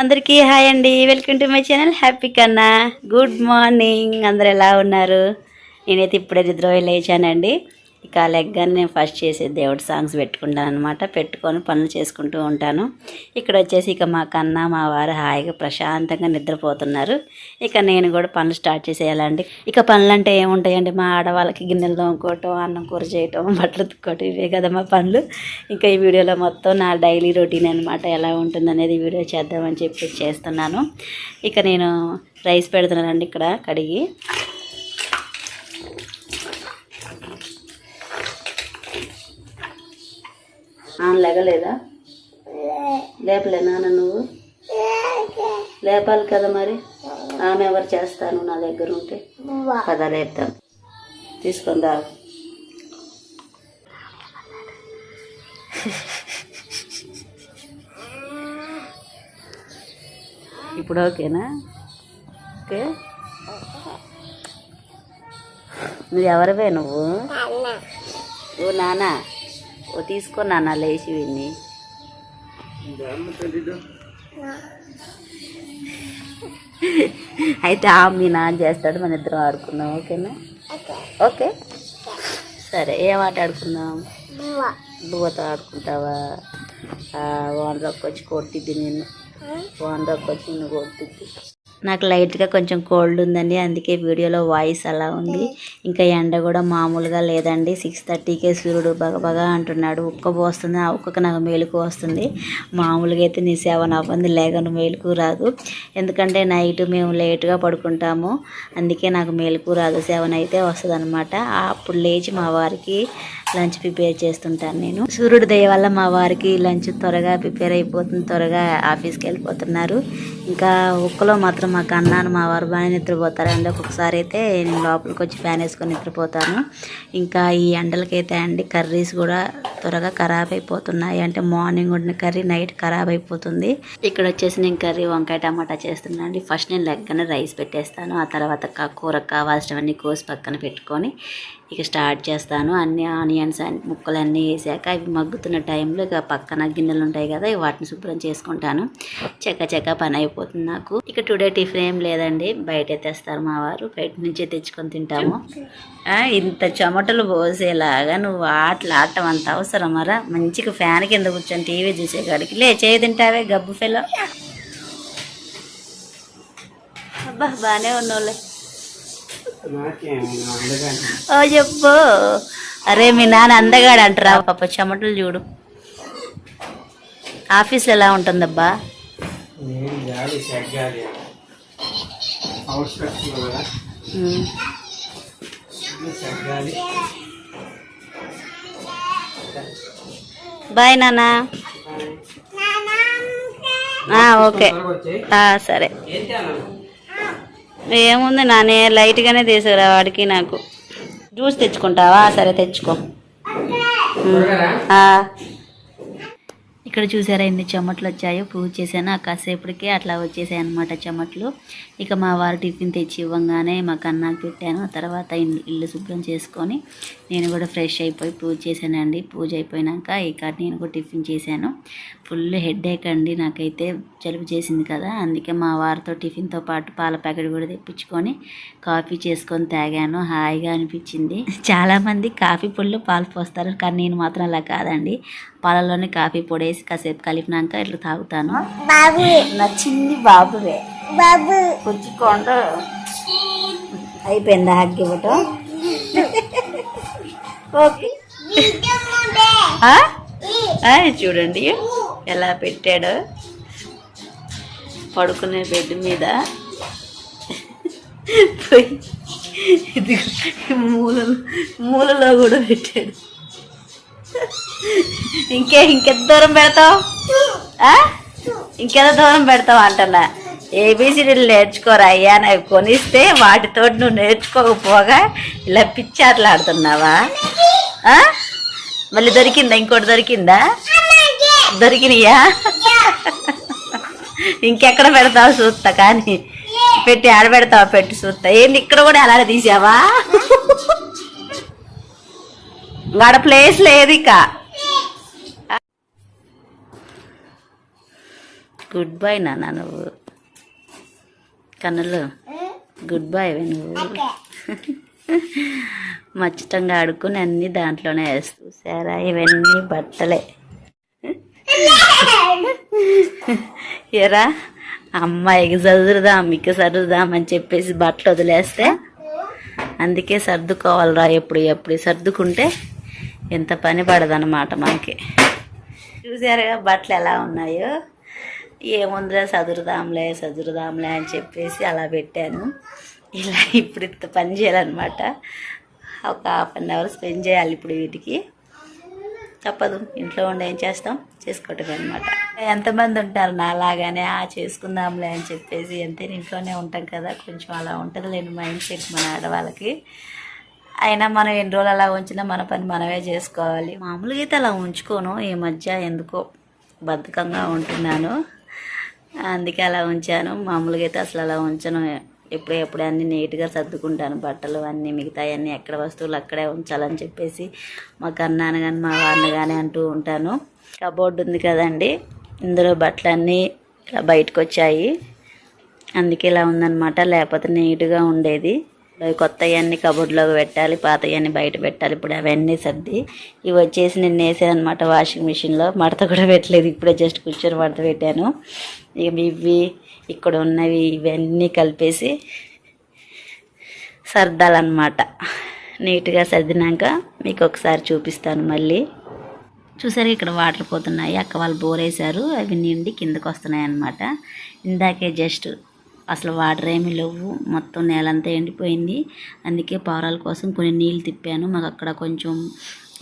అందరికీ హాయ్ అండి. Welcome to my channel happy కన్నా. Good morning. అందరు ఎలా ఉన్నారు? నేనైతే ఇప్పుడే నిద్ర లేచానండి. ఇక లెగ్గానే నేను ఫస్ట్ చేసే దేవుడి సాంగ్స్ పెట్టుకుంటాను అనమాట పెట్టుకొని పనులు చేసుకుంటూ ఉంటాను. ఇక్కడ వచ్చేసి ఇక మా కన్నా మా వారు హాయిగా ప్రశాంతంగా నిద్రపోతున్నారు. ఇక నేను కూడా పనులు స్టార్ట్ చేసేయాలండి. ఇక పనులు అంటే ఏముంటాయండి? మా ఆడవాళ్ళకి గిన్నెలు తోముకోవటం అన్నం కూర చేయటం బట్టలు తుక్కోవటం ఇవే కదా మా పనులు. ఇంకా ఈ వీడియోలో మొత్తం నా డైలీ రొటీన్ అనమాట ఎలా ఉంటుందనేది అనేది వీడియో చేద్దామని చెప్పి చేస్తున్నాను. ఇక నేను రైస్ పెడుతున్నానండి ఇక్కడ కడిగి. ఆ, లేగలేదా? లేపలే నాన్న నువ్వు? లేపాలి కదా మరి. ఆమె ఎవరు చేస్తాను నా దగ్గర ఉంటే? కదా లేపుతాను తీసుకుందా ఇప్పుడు ఓకేనా? ఓకే? నువ్వు ఎవరివే నువ్వు? ఓ నానా. ఓ తీసుకో నాన్న లేచి విన్ని. అయితే ఆ మీ నాన్న చేస్తాడు మన ఇద్దరం ఆడుకుందాం ఓకేనా? ఓకే. సరే ఏం ఆట ఆడుకుందాం? బువ్వతో ఆడుకుంటావా? ఓనర్కి వచ్చి కొట్టిద్ది నిన్ను. ఓనర్కి వచ్చి నిన్ను కొట్టిద్ది. నాకు లైట్గా కొంచెం కోల్డ్ ఉందండి. అందుకే వీడియోలో వాయిస్ అలా ఉంది. ఇంకా ఎండ కూడా మామూలుగా లేదండి. సిక్స్ థర్టీకే సూర్యుడు బగబగా అంటున్నాడు. ఉక్క పోస్తుంది. ఆ ఉక్కకు నాకు మేలుకు వస్తుంది. మామూలుగా అయితే నీ సేవ నవ్వంది. లేగను మేలుకు రాదు. ఎందుకంటే నైట్ మేము లేటుగా పడుకుంటాము. అందుకే నాకు మేలుకు రాదు. సెవెన్ అయితే వస్తుంది అనమాట అప్పుడు లేచి మా వారికి లంచ్ ప్రిపేర్ చేస్తుంటాను నేను. సూర్యుడు దయ వల్ల మా వారికి లంచ్ త్వరగా ప్రిపేర్ అయిపోతుంది త్వరగా ఆఫీస్కి వెళ్ళిపోతున్నారు. ఇంకా ఒక్కలో మాత్రం మా కన్నాను మా వారు బాగా నిద్రపోతారండి ఒక్కొక్కసారి అయితే నేను లోపలికి వచ్చి ఫ్యాన్ వేసుకొని నిద్రపోతాను. ఇంకా ఈ ఎండలకైతే అండి కర్రీస్ కూడా త్వరగా ఖరాబ్ అయిపోతున్నాయి. అంటే మార్నింగ్ వండిన కర్రీ నైట్ ఖరాబ్ అయిపోతుంది. ఇక్కడ వచ్చేసి నేను కర్రీ వంకాయ టమాటా చేస్తున్నాను అండి. ఫస్ట్ నేను లెక్కన రైస్ పెట్టేస్తాను. ఆ తర్వాత కా- కూరకు కావాల్సినవన్నీ కోసి పక్కన పెట్టుకొని ఇక స్టార్ట్ చేస్తాను. అన్ని ఆనియన్స్ అన్ని ముక్కలు అన్నీ వేసాక అవి మగ్గుతున్న టైంలో ఇక పక్కన గిన్నెలు ఉంటాయి కదా వాటిని శుభ్రం చేసుకుంటాను. చెక్క చెక్క పని అయిపోతుంది నాకు. ఇక టుడే టిఫిన్ ఏం లేదండి. బయట తెస్తారు మా వారు. బయట నుంచే తెచ్చుకొని తింటాము. ఇంత చెమటలు పోసేలాగా నువ్వు ఆటలు ఆడటం అంత అవసరం అవసరమరా మంచిగా ఫ్యాన్ కింద కూర్చొని టీవీ చూసే కాడికి లే చేయి తింటావే గబ్బు ఫెలో. అబ్బా బాగానే ఉన్నోళ్ళే. ఓ చెప్పు. అరే మీ నాన్న అందగాడు అంటారా పాప. చెమటలు చూడు. ఆఫీస్ ఎలా ఉంటుందబ్బా? బాయ్ నాన్న. ఆ, ఓకే. సరే. ఏముంది నానే లైట్గానే తీసుకురా వాడికి నాకు. జ్యూస్ తెచ్చుకుంటావా? సరే తెచ్చుకో. ఇక్కడ చూసారా ఎన్ని చెమట్లు వచ్చాయో? పూజ చేశాను. ఆ కాసేపటికి అట్లా వచ్చేసాయి అనమాట చెమట్లు. ఇక మా వారు టిఫిన్ తెచ్చి ఇవ్వగానే మా కన్నాకు పెట్టాను. తర్వాత ఇల్లు ఇల్లు శుభ్రం చేసుకొని నేను కూడా ఫ్రెష్ అయిపోయి పూజ చేశానండి. పూజ అయిపోయినాక ఇక నేను కూడా టిఫిన్ చేశాను. ఫుల్ హెడ్ అండి నాకైతే జలుబు చేసింది కదా. అందుకే మా వారితో టిఫిన్తో పాటు పాల ప్యాకెట్ కూడా తెప్పించుకొని కాఫీ చేసుకొని తాగాను. హాయిగా అనిపించింది. చాలామంది కాఫీ పొళ్ళు పాలు పోస్తారు. కానీ నేను మాత్రం అలా కాదండి. పాలలోనే కాఫీ పొడి వేసి కాసేపు కలిపినాక ఇట్లా తాగుతాను. నచ్చింది బాబువే. బాబు. పుచ్చుకోండు. అయిపోయిందా హగ్ ఇవ్వటం? ఓకే. చూడండి. ఎలా పెట్టాడో. పడుకునే బెడ్ మీద. పోయి. ఇది మూలలో మూలలో కూడా పెట్టాడు. ఇంకే ఇంకెంత దూరం పెడతావు? ఆ? ఇంకెంత దూరం పెడతావు అంటున్నా. ఏబీసీడీలు నేర్చుకోరా అయ్యా? నాకు కొనిస్తే వాటితో నువ్వు నేర్చుకోకపోగా ఇలా పిచ్చాట్లు ఆడుతున్నావా మళ్ళీ దొరికిందా? ఇంకోటి దొరికిందా? దొరికినయా? ఇంకెక్కడ పెడతావు చూస్తా కానీ పెట్టి ఆడబెడతావు పెట్టి చూస్తా ఏంది ఇక్కడ కూడా అలానే తీసావా? ఆడ ప్లేస్ లేదు ఇక. గుడ్ బాయ్ నాన్న నువ్వు. కన్నులు. గుడ్ బాయ్ నువ్వు. మచ్చితంగా ఆడుకుని అన్ని దాంట్లోనే వేస్తూ సారా ఇవన్నీ బట్టలే. ఎరా? అమ్మాయికి చదువుదాం మీకు సర్దుదాం అని చెప్పేసి బట్టలు వదిలేస్తే అందుకే సర్దుకోవాలిరా ఎప్పుడు ఎప్పుడు. సర్దుకుంటే ఎంత పని పడదనమాట మనకి. చూసారుగా బట్టలు ఎలా ఉన్నాయో? ఏముందిరా చదురుదాంలే చదురుదాంలే అని చెప్పేసి అలా పెట్టాను. ఇలా ఇప్పుడు ఇంత పని చేయాలన్నమాట. ఒక హాఫ్ అన్ అవర్ స్పెండ్ చేయాలి ఇప్పుడు వీటికి. తప్పదు ఇంట్లో ఉండి ఏం చేస్తాం? చేసుకోవటం అనమాట ఎంతమంది ఉంటారు నాలాగానే ఆ చేసుకుందాంలే అని చెప్పేసి ఎంత ఇంట్లోనే ఉంటాం కదా కొంచెం అలా ఉంటుంది లేని మైండ్ సెట్ మన ఆడవాళ్ళకి. అయినా మనం ఎన్ని రోజులు అలా ఉంచినా మన పని మనమే చేసుకోవాలి. మామూలుగా అయితే అలా ఉంచుకోను. ఈ మధ్య ఎందుకో బద్ధకంగా ఉంటున్నాను. అందుకే అలా ఉంచాను. మామూలుగా అయితే అసలు అలా ఉంచను. ఎప్పుడే ఎప్పుడు అన్నీ నీట్గా సర్దుకుంటాను. బట్టలు అన్నీ మిగతా అన్నీ ఎక్కడ వస్తువులు అక్కడే ఉంచాలని చెప్పేసి మా కన్నాను కానీ మా వారిని కానీ అంటూ ఉంటాను. కబోర్డ్ ఉంది కదండి. ఇందులో బట్టలన్నీ ఇలా బయటకు వచ్చాయి అందుకే ఇలా ఉందనమాట లేకపోతే నీట్గా ఉండేది. ఇప్పుడు కొత్త అవన్నీ కబోర్డ్లోకి పెట్టాలి పాతవన్నీ బయట పెట్టాలి. ఇప్పుడు అవన్నీ సర్ది ఇవి వచ్చేసి నేను వేసాను అనమాట వాషింగ్ మిషన్లో. మడత కూడా పెట్టలేదు ఇప్పుడే జస్ట్ కూర్చొని మడత పెట్టాను. ఇవి ఇవి ఇక్కడ ఉన్నవి ఇవన్నీ కలిపేసి సర్దాలన్నమాట. నీట్గా సర్దినాక మీకు ఒకసారి చూపిస్తాను మళ్ళీ. చూసారు ఇక్కడ వాటర్ పోతున్నాయి. అక్క వాళ్ళు బోర్ వేశారు అవి నిండి కిందకు వస్తున్నాయి అన్నమాట ఇందాకే జస్ట్ అసలు వాటర్ ఏమీ లేవు. మొత్తం నేలంతా ఎండిపోయింది. అందుకే పావురాల కోసం కొన్ని నీళ్ళు తిప్పాను. మాకు అక్కడ కొంచెం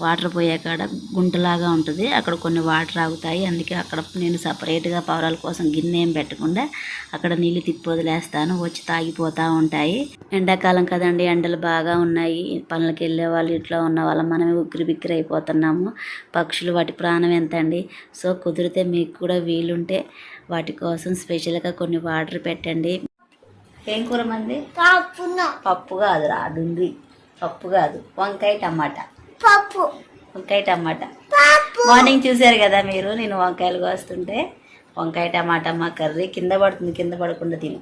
వాటర్ పోయే కాడ గుంటలాగా ఉంటుంది. అక్కడ కొన్ని వాటర్ ఆగుతాయి. అందుకే అక్కడ నేను సపరేట్గా పావురాల కోసం గిన్నె ఏం పెట్టకుండా అక్కడ నీళ్ళు తిప్పి వదిలేస్తాను. వచ్చి తాగిపోతూ ఉంటాయి. ఎండాకాలం కదండి ఎండలు బాగా ఉన్నాయి. పనులకు వెళ్ళే వాళ్ళు ఇంట్లో ఉన్న వాళ్ళ మనమే ఉక్కిరి బిక్కిరి అయిపోతున్నాము. పక్షులు వాటి ప్రాణం ఎంత అండి సో కుదిరితే మీకు కూడా వీలుంటే వాటి కోసం స్పెషల్గా కొన్ని వాటర్ పెట్టండి. ఏం కూర మంది పప్పు కాదు రాడుంది పప్పు కాదు వంకాయ టమాటా. పప్పు. వంకాయ టమాటా. మార్నింగ్ చూశారు కదా మీరు నేను వంకాయలు కోస్తుంటే వంకాయ టమాటా మా కర్రీ కింద పడుతుంది కింద పడకుండా తిను.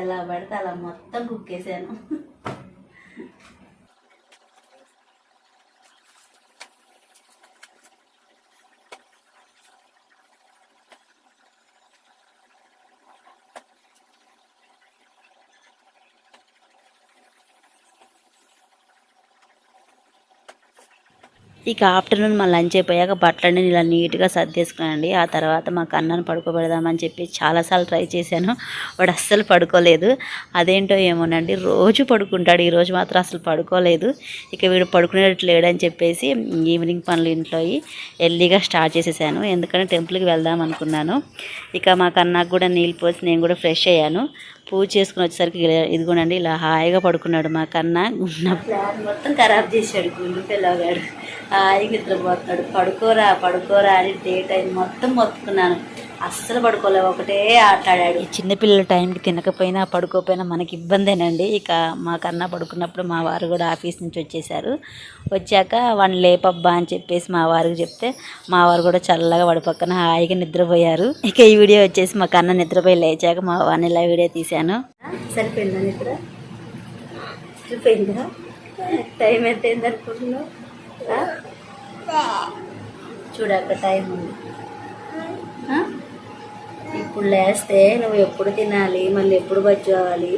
ఎలా పడితే అలా మొత్తం కుక్కేసాను. ఇక ఆఫ్టర్నూన్ మా లంచ్ అయిపోయాక బట్టలన్నీ ఇలా నీట్గా సర్దేసుకున్నానండి. ఆ తర్వాత మా కన్నాను పడుకోబెడదామని చెప్పి చాలాసార్లు ట్రై చేశాను. వాడు అస్సలు పడుకోలేదు. అదేంటో ఏమోనండి రోజు పడుకుంటాడు. ఈరోజు మాత్రం అసలు పడుకోలేదు. ఇక వీడు పడుకునేటట్లు లేడని చెప్పేసి ఈవినింగ్ పనులు ఇంట్లో ఎర్లీగా స్టార్ట్ చేసేసాను. ఎందుకంటే టెంపుల్కి వెళ్దాం అనుకున్నాను. ఇక మా కన్నాకు కూడా నీళ్ళు పోసి నేను కూడా ఫ్రెష్ అయ్యాను. పూజ చేసుకుని వచ్చేసరికి ఇలా- ఇదిగోనండి ఇలా హాయిగా పడుకున్నాడు మా కన్నా. ఉన్న ప్లాన్ మొత్తం ఖరాబ్ చేశాడు గుండు పిల్లగాడు హాయిగా నిద్రపోతున్నాడు. పడుకోరా పడుకోరా అని డే టైం మొత్తం మొత్తుకున్నాను. అస్సలు పడుకోలేవు. ఒకటే ఆటాడాడు ఈ చిన్నపిల్లల టైంకి తినకపోయినా పడుకోపోయినా మనకి ఇబ్బందేనండి. ఇక మా కన్నా పడుకున్నప్పుడు మా వారు కూడా ఆఫీస్ నుంచి వచ్చేసారు వచ్చాక వాడిని లేపబ్బా అని చెప్పేసి మా వారికి చెప్తే మా వారు కూడా చల్లగా వాడి పక్కన హాయిగా నిద్రపోయారు. ఇక ఈ వీడియో వచ్చేసి మా కన్న నిద్రపోయి లేచాక మా వారిని ఇలా వీడియో తీశాను. సరిపోయిందా నిద్ర? సరిపోయిందా? టైం ఎంత అయింది అనుకుంటున్నావు చూడక టైం ఉంది? ఇప్పుడు లేస్తే నువ్వు ఎప్పుడు తినాలి? మళ్ళీ ఎప్పుడు బజ్జు అవ్వాలి